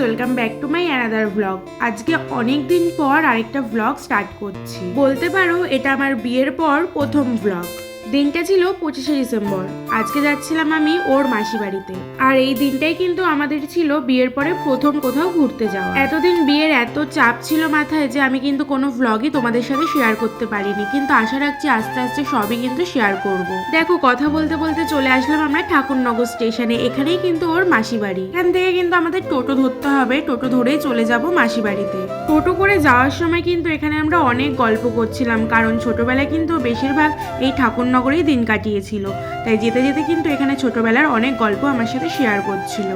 Welcome back to my another blog আজকে অনেক দিন পর আরেকটা ব্লগ স্টার্ট করছি। বলতে পারো, এটা আমার বিয়ের পর প্রথম ব্লগ দিনটা ছিল পঁচিশে ডিসেম্বর। আজকে যাচ্ছিলাম আমি ওর মাসি বাড়িতে। আর এই দিনটাই কিন্তু আমাদের ছিল বিয়ের পরে প্রথম কোথাও ঘুরতে যাওয়া। এতদিন বিয়ের এত চাপ ছিল মাথায় যে আমি কিন্তু কোনো ভ্লগই তোমাদের সাথে শেয়ার করতে পারিনি। কিন্তু আশা রাখছি আস্তে আস্তে সবই কিন্তু শেয়ার করব। দেখো, কথা বলতে বলতে চলে আসলাম আমরা ঠাকুরনগর স্টেশনে এখানেই কিন্তু ওর মাসি বাড়ি। এখান থেকে কিন্তু আমাদের টোটো ধরতে হবে। টোটো ধরেই চলে যাব মাসি বাড়িতে। টোটো করে যাওয়ার সময় কিন্তু এখানে আমরা অনেক গল্প করছিলাম। কারণ ছোটবেলায় কিন্তু বেশিরভাগ এই ঠাকুরনগরেই দিন কাটিয়েছিল। তাই যেতে যেতে কিন্তু এখানে ছোটবেলার অনেক গল্প আমার সাথে শেয়ার করছিল।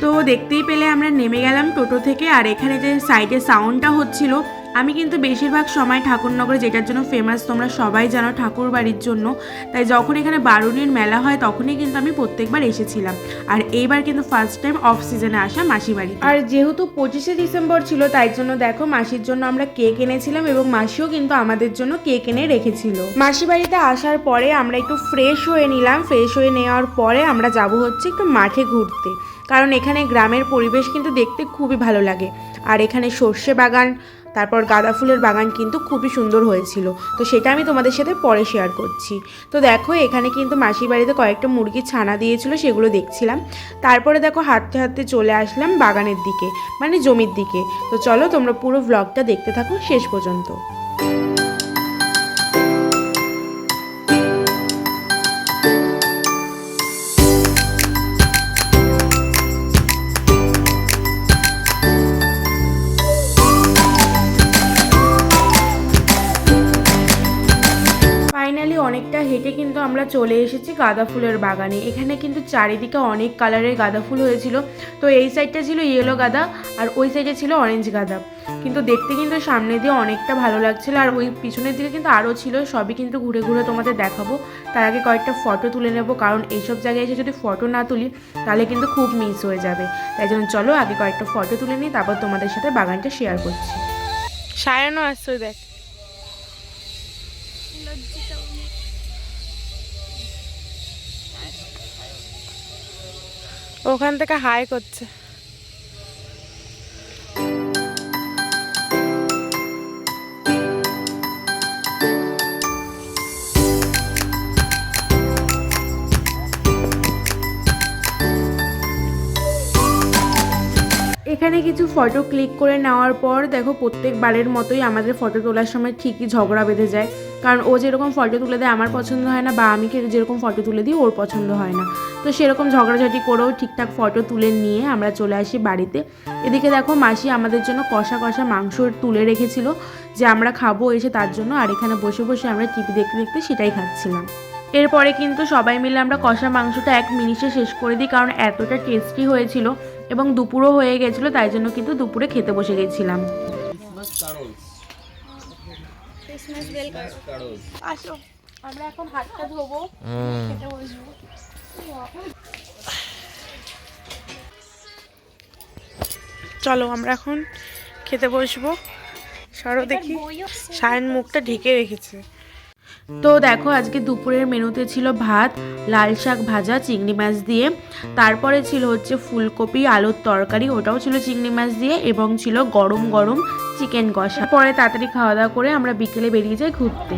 তো দেখতেই পেলে আমরা নেমে গেলাম টোটো থেকে আর এখানে যে সাইডে সাউন্ডটা হচ্ছিল আমি কিন্তু বেশিরভাগ সময় ঠাকুরনগরে, যেটার জন্য ফেমাস তোমরা সবাই জানো ঠাকুর বাড়ির জন্য, তাই যখন এখানে বারুণীর মেলা হয়, তখনই কিন্তু আমি প্রত্যেকবার এসেছিলাম। আর এইবার কিন্তু ফার্স্ট টাইম অফ সিজনে আসা মাসি বাড়ি আর যেহেতু পঁচিশে ডিসেম্বর ছিল, তাই জন্য দেখো মাসির জন্য আমরা কেক এনেছিলাম এবং মাসিও কিন্তু আমাদের জন্য কেক এনে রেখেছিল। মাসি বাড়িতে আসার পরে আমরা একটু ফ্রেশ হয়ে নিলাম। ফ্রেশ হয়ে নেওয়ার পরে আমরা যাব হচ্ছে একটু মাঠে ঘুরতে। কারণ এখানে গ্রামের পরিবেশ কিন্তু দেখতে খুবই ভালো লাগে। আর এখানে সর্ষে বাগান তারপর গাঁদা ফুলের বাগান কিন্তু খুবই সুন্দর হয়েছিল। তো সেটা আমি তোমাদের সাথে পরে শেয়ার করছি। তো দেখো, এখানে কিন্তু মাসির বাড়িতে কয়েকটা মুরগির ছানা দিয়েছিল, সেগুলো দেখছিলাম। তারপরে দেখো, হাঁটতে হাঁটতে চলে আসলাম বাগানের দিকে মানে জমির দিকে। তো চলো তোমরা পুরো ব্লগটা দেখতে থাকো শেষ পর্যন্ত। আমরা চলে এসেছি গাঁদা ফুলের বাগানে। এখানে কিন্তু চারিদিকে অনেক কালারের গাঁদা ফুল হয়েছিল। তো এই সাইডটা ছিল ইয়েলো গাঁদা আর ওই সাইডে ছিল অরেঞ্জ গাঁদা। কিন্তু দেখতে কিন্তু সামনে দিয়ে অনেকটা ভালো লাগছিল আর ওই পিছনের দিকে কিন্তু আরও ছিল। সবই কিন্তু ঘুরে ঘুরে তোমাদের দেখাবো। তার আগে কয়েকটা ফটো তুলে নেব, কারণ এইসব জায়গায় এসে যদি ফটো না তুলি, তাহলে কিন্তু খুব মিস হয়ে যাবে। তাই জন্য চলো আগে কয়েকটা ফটো তুলে নিই, তারপর তোমাদের সাথে বাগানটা শেয়ার করছি। সায়ানো আসছে দেখ। ওখান থেকে হাই করছে। এখানে কিছু ফটো ক্লিক করে নেওয়ার পর দেখো প্রত্যেকবারের মতোই আমাদের ফটো তোলার সময় ঠিকই ঝগড়া বেঁধে যায়। কারণ ও যেরকম ফটো তুলে দেয় আমার পছন্দ হয় না বা আমি যেরকম ফটো তুলে দিই, ওর পছন্দ হয় না। তো সেরকম ঝগড়াঝাটি করেও ঠিকঠাক ফটো তুলে নিয়ে আমরা চলে আসি বাড়িতে। এদিকে দেখো মাসি আমাদের জন্য কষা কষা মাংস তুলে রেখেছিল যে আমরা খাব এসে তার জন্য, আর এখানে বসে বসে আমরা টিভি দেখতে দেখতে সেটাই খাচ্ছিলাম। এরপরে কিন্তু সবাই মিলে আমরা কষা মাংসটা এক মিনিটে শেষ করে দিই কারণ এতটা টেস্টি হয়েছিল এবং দুপুরও হয়ে গেছিল, তাই জন্য কিন্তু দুপুরে খেতে বসে গেছিলাম। ক্রিসমাস বেল করো আসো। আমরা এখন হাতটা ধোবো খেতে বসবো। চলো আমরা এখন খেতে বসবো। সরো দেখি। সায়ন মুখটা ঢেকে রেখেছে। তো দেখো, আজকে দুপুরের মেনুতে ছিল ভাত, লাল শাক ভাজা, চিংড়ি মাছ দিয়ে। তারপরে ছিল হচ্ছে ফুলকপি, আলুর তরকারি, ওটাও ছিল চিংড়ি মাছ দিয়ে এবং ছিল গরম গরম চিকেন কষা। পরে তাড়াতাড়ি খাওয়া দাওয়া করে আমরা বিকেলে বেরিয়ে যাই ঘুরতে।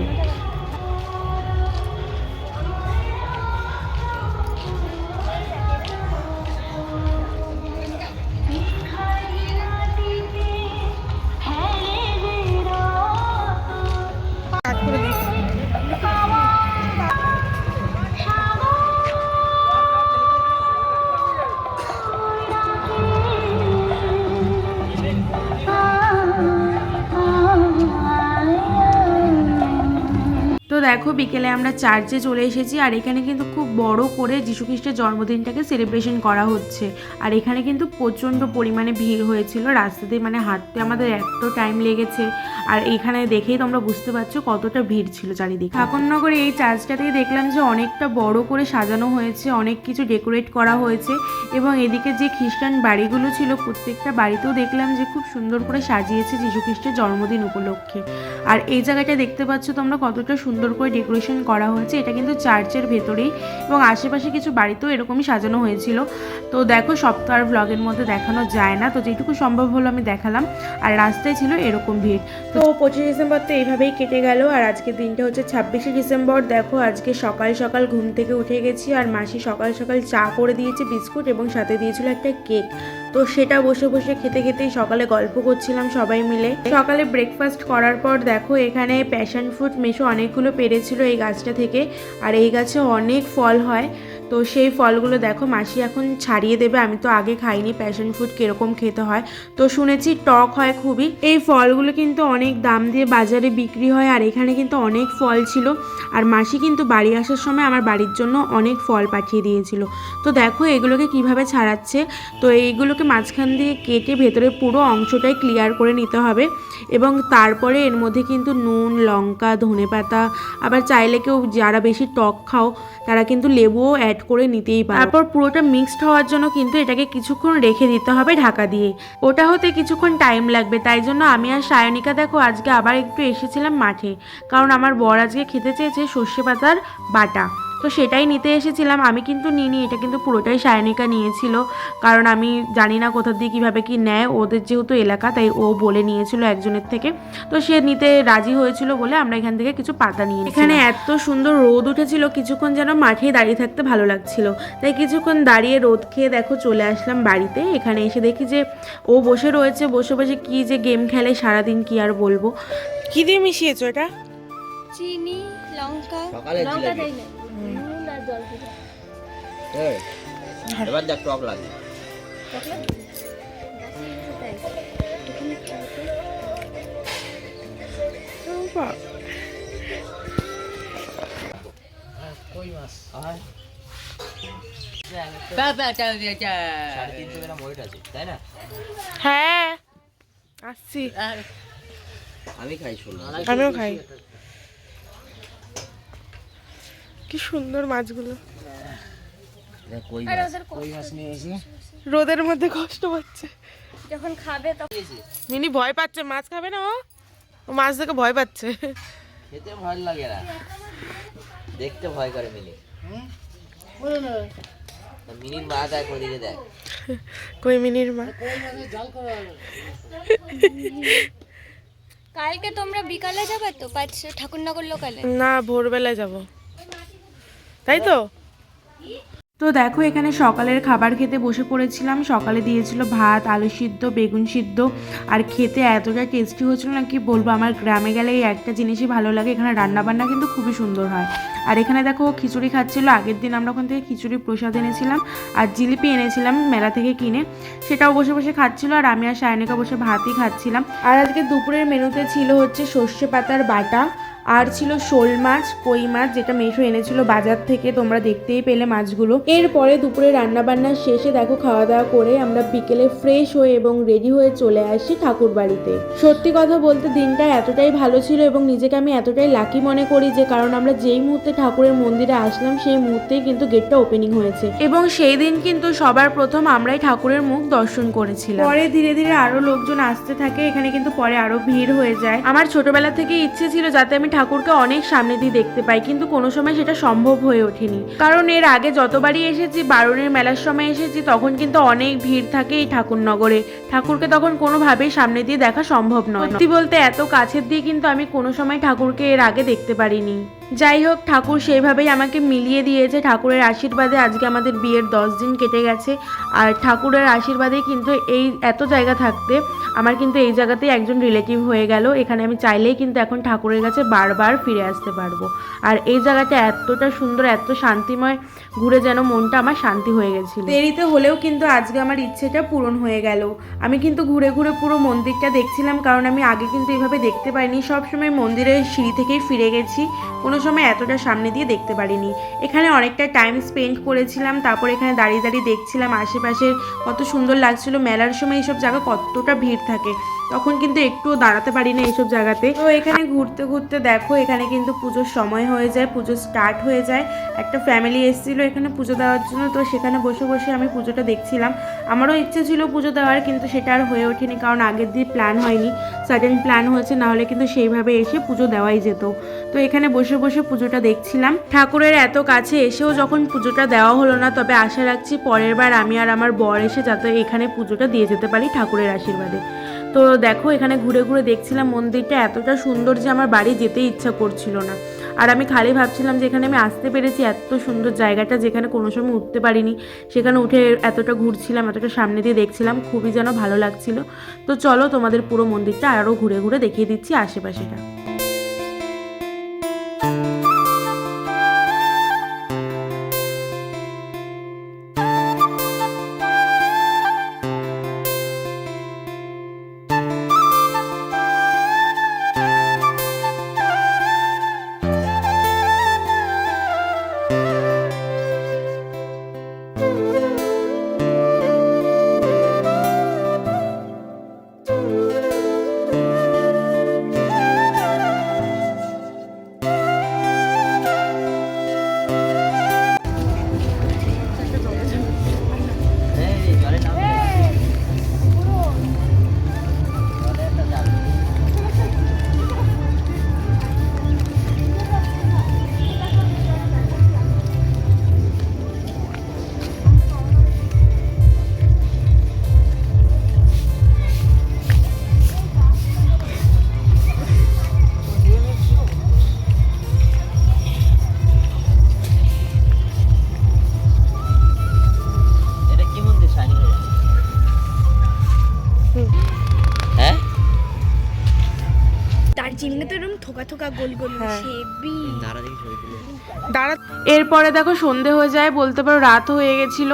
দেখো, বিকেলে আমরা চার্চে চলে এসেছি আর এখানে কিন্তু খুব বড় করে খ্রিস্টের জন্মদিনটাকে সেলিব্রেশন করা হচ্ছে। আর এখানে কিন্তু প্রচণ্ড পরিমাণে ভিড় হয়েছিল। রাস্তাতে মানে হাঁটতে আমাদের এত টাইম লেগেছে। আর এখানে দেখেই তোমরা বুঝতে পারছ কতটা ভিড় ছিল চারিদিকে। ঠাকুরনগরে এই চার্চটাতেই দেখলাম যে অনেকটা বড় করে সাজানো হয়েছে, অনেক কিছু ডেকোরেট করা হয়েছে এবং এদিকে যে খ্রিস্টান বাড়িগুলো ছিল, প্রত্যেকটা বাড়িতেও দেখলাম যে খুব সুন্দর করে সাজিয়েছে খ্রিস্টের জন্মদিন উপলক্ষে। আর এই জায়গাটা দেখতে পাচ্ছ তোমরা কতটা সুন্দর ডেকোরেশন করা হয়েছে, এটা কিন্তু চার্চের ভেতরেই এবং আশেপাশে কিছু বাড়িতেও এরকমই সাজানো হয়েছিল। তো দেখো সব তো আর ব্লগের মধ্যে দেখানো যায় না, তো যেটুকু সম্ভব হলো আমি দেখালাম। আর রাস্তায় ছিল এরকম ভিড়। তো পঁচিশে ডিসেম্বর তো এইভাবেই কেটে গেল, আর আজকের দিনটা হচ্ছে ছাব্বিশে ডিসেম্বর। দেখো, আজকে সকাল সকাল ঘুম থেকে উঠে গেছি, আর মাসি সকাল সকাল চা করে দিয়েছে, বিস্কুট এবং সাথে দিয়েছিল একটা কেক। তো সেটা বসে বসে খেতে খেতেই সকালে গল্প করছিলাম সবাই মিলে। সকালে ব্রেকফাস্ট করার পর দেখো এখানে প্যাশন ফ্রুট মেশো অনেকগুলো পেরেছিল এই গাছটা থেকে। আর এই গাছে অনেক ফল হয়। তো সেই ফলগুলো দেখো, মাসি এখন ছাড়িয়ে দেবে। আমি তো আগে খাইনি প্যাশন ফুড কীরকম খেতে হয়। তো শুনেছি টক হয় খুবই। এই ফলগুলো কিন্তু অনেক দাম দিয়ে বাজারে বিক্রি হয়, আর এখানে কিন্তু অনেক ফল ছিল। আর মাসি কিন্তু বাড়ি আসার সময় আমার বাড়ির জন্য অনেক ফল পাঠিয়ে দিয়েছিল। তো দেখো, এগুলোকে কীভাবে ছাড়াচ্ছে? তো এইগুলোকে মাঝখান দিয়ে কেটে ভেতরে পুরো অংশটাই ক্লিয়ার করে নিতে হবে। এবং তারপরে এর মধ্যে কিন্তু নুন, লঙ্কা, ধনেপাতা, আবার চাইলে কেউ যারা বেশি টক খাও, তারা কিন্তু লেবুও অ্যাড করে নিতেই পারো। তারপর পুরোটা মিক্সড হওয়ার জন্য কিন্তু এটাকে কিছুক্ষণ রেখে দিতে হবে ঢাকা দিয়ে। ওটা হতে কিছুক্ষণ টাইম লাগবে, তাই জন্য আমি আর সায়নিকা দেখো আজকে আবার একটু এসেছিলাম মাঠে। কারণ আমার বর আজকে খেতে চেয়েছে সর্ষে পাতার বাটা। তো সেটাই নিতে এসেছিলাম। আমি কিন্তু নিইনি এটা কিন্তু পুরোটাই সায়নিকা নিয়েছিল। কারণ আমি জানি না কোথা দিয়ে কীভাবে কি নেয়। ওদের যেহেতু এলাকা তাই ও বলে নিয়েছিল একজনের থেকে। তো সে নিতে রাজি হয়েছিল বলে আমরা এখান থেকে কিছু পাতা নিয়ে এখানে এত সুন্দর রোদ উঠেছিল কিছুক্ষণ যেন মাঠে দাঁড়িয়ে থাকতে ভালো লাগছিল। তাই কিছুক্ষণ দাঁড়িয়ে রোদ খেয়ে দেখো চলে আসলাম বাড়িতে। এখানে এসে দেখি যে ও বসে রয়েছে বসে বসে কি যে গেম খেলে সারাদিন কি আর বলব। কি দিয়ে মিশিয়েছো এটা? চিনি লঙ্কা। লঙ্কা দেয় জল দিয়ে এবার দেখ টক লাগে। আছে তাই না হ্যাঁ। আসছি। আমি খাই ষোলো আমিও খাই। কি সুন্দর মাছগুলো। দেখ কই আর মাছ? ওদের রোদের মধ্যে কষ্ট পাচ্ছে যখন খাবে তখন মিনি ভয় পাচ্ছে মাছ খাবে না ও? ও মাছ দেখে ভয় পাচ্ছে। খেতে ভয় লাগে না। দেখতে ভয় করে মিনি। মিনির মা দেখ ওদিকে দেখ। কই মিনির মা? কালকে তোমরা বিকালে যাবে তো? পাঁচ ঠাকুরনগর লোকালে না ভোরবেলায় যাব। তাই তো? তো দেখো, এখানে সকালের খাবার খেতে বসে পড়েছিলাম। সকালে দিয়েছিল ভাত, আলু সিদ্ধ, বেগুন সিদ্ধ। আর খেতে এতটা টেস্টি হয়েছিল না, কি বলব, আমার গ্রামে গেলে এই একটা জিনিসই ভালো লাগে। এখানে রান্নাবান্না কিন্তু খুবই সুন্দর হয়। আর এখানে দেখো, খিচুড়ি খাচ্ছিল। আগের দিন আমরা ওখান থেকে খিচুড়ি প্রসাদ এনেছিলাম আর জিলিপি এনেছিলাম মেলা থেকে কিনে। সেটাও বসে বসে খাচ্ছিল আর আমি আর সায়নিকা বসে ভাতই খাচ্ছিলাম। আর আজকে দুপুরের মেনুতে ছিল হচ্ছে সর্ষে পাতার বাটা আর ছিল শোল মাছ, কই মাছ, যেটা মেশো এনেছিল বাজার থেকে, তোমরা দেখতেই পেলে মাছগুলো। এরপরে দুপুরে রান্না বান্না শেষে দেখো খাওয়া দাওয়া করে আমরা বিকেলে ফ্রেশ হয়ে এবং রেডি হয়ে চলে আসি ঠাকুর বাড়িতে সত্যি কথা বলতে দিনটা এতটাই ভালো ছিল এবং নিজেকে আমি এতটাই লাকি মনে করি যে, কারণ আমরা যেই মুহূর্তে ঠাকুরের মন্দিরে আসলাম, সেই মুহূর্তেই কিন্তু গেটটা ওপেনিং হয়েছে। এবং সেই দিন কিন্তু সবার প্রথম আমরাই ঠাকুরের মুখ দর্শন করেছিলাম। পরে ধীরে ধীরে আরও লোকজন আসতে থাকে, এখানে কিন্তু পরে আরও ভিড় হয়ে যায়। আমার ছোটবেলা থেকে ইচ্ছে ছিল যাতে আমি ঠাকুরকে অনেক সামনে দিয়ে দেখতে পাই, কিন্তু কোনো সময় সেটা সম্ভব হয়ে ওঠেনি। কারণ এর আগে যতবারই এসেছি বারণের মেলার সময় এসেছি, তখন কিন্তু অনেক ভিড় থাকে এই ঠাকুরনগরে। ঠাকুরকে তখন কোনোভাবেই সামনে দিয়ে দেখা সম্ভব নয়। সত্যি বলতে এত কাছের দিয়ে কিন্তু আমি কোনো সময় ঠাকুরকে এর আগে দেখতে পারিনি। যাই হোক, ঠাকুর সেইভাবেই আমাকে মিলিয়ে দিয়েছে। ঠাকুরের আশীর্বাদে আজকে আমাদের বিয়ের দশ দিন কেটে গেছে। আর ঠাকুরের আশীর্বাদে কিন্তু এই এত জায়গা থাকতে, আমার কিন্তু এই জায়গাতেই একজন রিলেটিভ হয়ে গেল। এখানে আমি চাইলেই কিন্তু এখন ঠাকুরের কাছে বারবার ফিরে আসতে পারব। আর এই জায়গাটা এতটা সুন্দর, এত শান্তিময় ঘুরে যেন মনটা আমার শান্তি হয়ে গেছিল। দেরিতে হলেও কিন্তু আজকে আমার ইচ্ছেটা পূরণ হয়ে গেল। আমি কিন্তু ঘুরে ঘুরে পুরো মন্দিরটা দেখছিলাম, কারণ আমি আগে কিন্তু এইভাবে দেখতে পাইনি সবসময় মন্দিরের সিঁড়ি থেকেই ফিরে গেছি, কোনো সময় এতটা সামনে দিয়ে দেখতে পারিনি। এখানে অনেকটা টাইম স্পেন্ড করেছিলাম, তারপর এখানে দাঁড়িয়ে দাঁড়িয়ে দেখছিলাম আশেপাশের কত সুন্দর লাগছিল, মেলার সময় এইসব জায়গা কতটা ভিড় থাকে। তখন কিন্তু একটুও দাঁড়াতে পারি না এইসব জায়গাতে। তো এখানে ঘুরতে ঘুরতে দেখো, এখানে কিন্তু পুজোর সময় হয়ে যায়, পুজো স্টার্ট হয়ে যায়। একটা ফ্যামিলি এসেছিল এখানে পুজো দেওয়ার জন্য, তো সেখানে বসে বসে আমি পুজোটা দেখছিলাম। আমারও ইচ্ছে ছিল পুজো দেওয়ার, কিন্তু সেটা আর হয়ে ওঠেনি, কারণ আগের দিন প্ল্যান হয়নি। সাডেন প্ল্যান হয়েছে নাহলে কিন্তু সেইভাবে এসে পুজো দেওয়াই যেত। তো এখানে বসে বসে পুজোটা দেখছিলাম। ঠাকুরের এত কাছে এসেও যখন পুজোটা দেওয়া হলো না, তবে আশা রাখছি পরের বার আমি আর আমার বর এসে যাতে এখানে পুজোটা দিয়ে যেতে পারি ঠাকুরের আশীর্বাদে। তো দেখো, এখানে ঘুরে ঘুরে দেখছিলাম মন্দিরটা এতটা সুন্দর যে আমার বাড়ি যেতে ইচ্ছা করছিল না। আর আমি খালি ভাবছিলাম যে এখানে আমি আসতে পেরেছি, এত সুন্দর জায়গাটা যেখানে কোনো সময় উঠতে পারিনি, সেখানে উঠে এতটা ঘুরছিলাম, এতটা সামনে দিয়ে দেখছিলাম, খুবই যেন ভালো লাগছিল। তো চলো তোমাদের পুরো মন্দিরটা আরও ঘুরে ঘুরে দেখিয়ে দিচ্ছি আশেপাশেটা। তো এরকম থোকা থোকা গোল গোল হ্যাঁ। হেভি দাঁড়া দেখি দাঁড়া। এরপরে দেখো সন্ধে হয়ে যায় বলতে পারো রাত হয়ে গেছিল।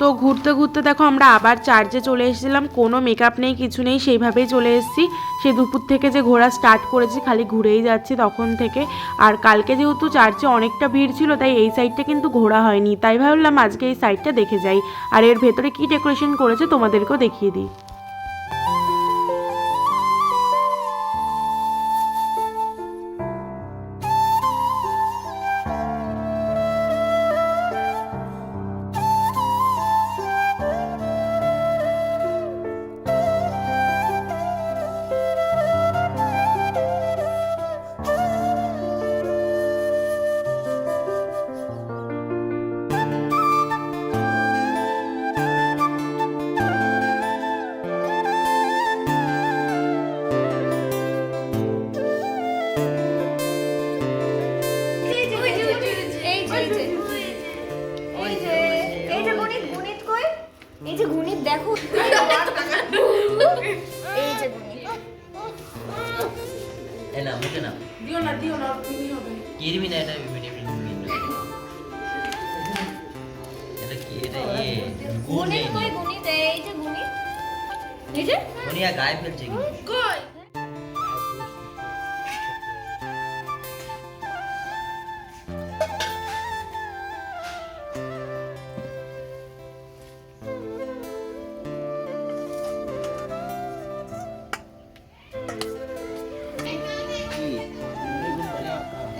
তো ঘুরতে ঘুরতে দেখো আমরা আবার চার্চে চলে এসেছিলাম কোনো মেকআপ নেই কিছু নেই সেইভাবেই চলে এসেছি। সে দুপুর থেকে যে ঘোরা স্টার্ট করেছি খালি ঘুরেই যাচ্ছি তখন থেকে। আর কালকে যেহেতু চার্চে অনেকটা ভিড় ছিল তাই এই সাইডটা কিন্তু ঘোরা হয়নি। তাই ভাবলাম আজকে এই সাইডটা দেখে যাই। আর এর ভেতরে কি ডেকোরেশন করেছে তোমাদেরকেও দেখিয়ে দিই। গণিত কই গণিত এই যে গণিত এই যে? দুনিয়া গায়ে ফেলছে কিন্তু।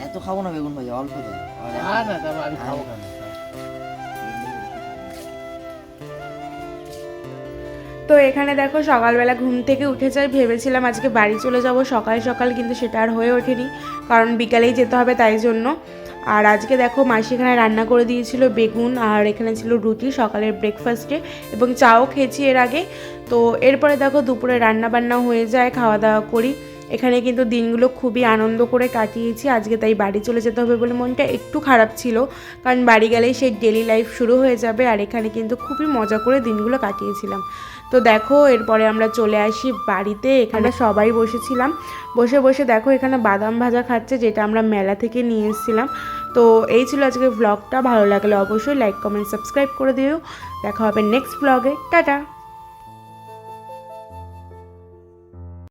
এত খাব না বেগুন ভাজা অল্প দেয়। না না আমি খাব কেন তো এখানে দেখো সকালবেলা ঘুম থেকে উঠে যাই, ভেবেছিলাম আজকে বাড়ি চলে যাব, সকাল সকাল কিন্তু সেটা আর হয়ে ওঠেনি, কারণ বিকালেই যেতে হবে তাই জন্য। আর আজকে দেখো মাসি এখানে রান্না করে দিয়েছিল বেগুন আর এখানে ছিল রুটি সকালের ব্রেকফাস্টে এবং চাও খেয়েছি এর আগে। তো এরপরে দেখো দুপুরে রান্না বান্না হয়ে যায়, খাওয়া দাওয়া করি। এখানে কিন্তু দিনগুলো খুবই আনন্দ করে কাটিয়েছি। আজকে তাই বাড়ি চলে যেতে হবে বলে মনটা একটু খারাপ ছিল। কারণ বাড়ি গেলেই সেই ডেলি লাইফ শুরু হয়ে যাবে আর এখানে কিন্তু খুবই মজা করে দিনগুলো কাটিয়েছিলাম। তো দেখো এরপরে আমরা চলে আসি বাড়িতে। এখানে সবাই বসেছিলাম। বসে বসে দেখো এখানে বাদাম ভাজা খাচ্ছে যেটা আমরা মেলা থেকে নিয়ে এসেছিলাম। তো এই ছিল আজকে ব্লগটা ভালো লাগলে অবশ্যই লাইক কমেন্ট সাবস্ক্রাইব করে দিও। দেখা হবে নেক্সট ব্লগে টাটা!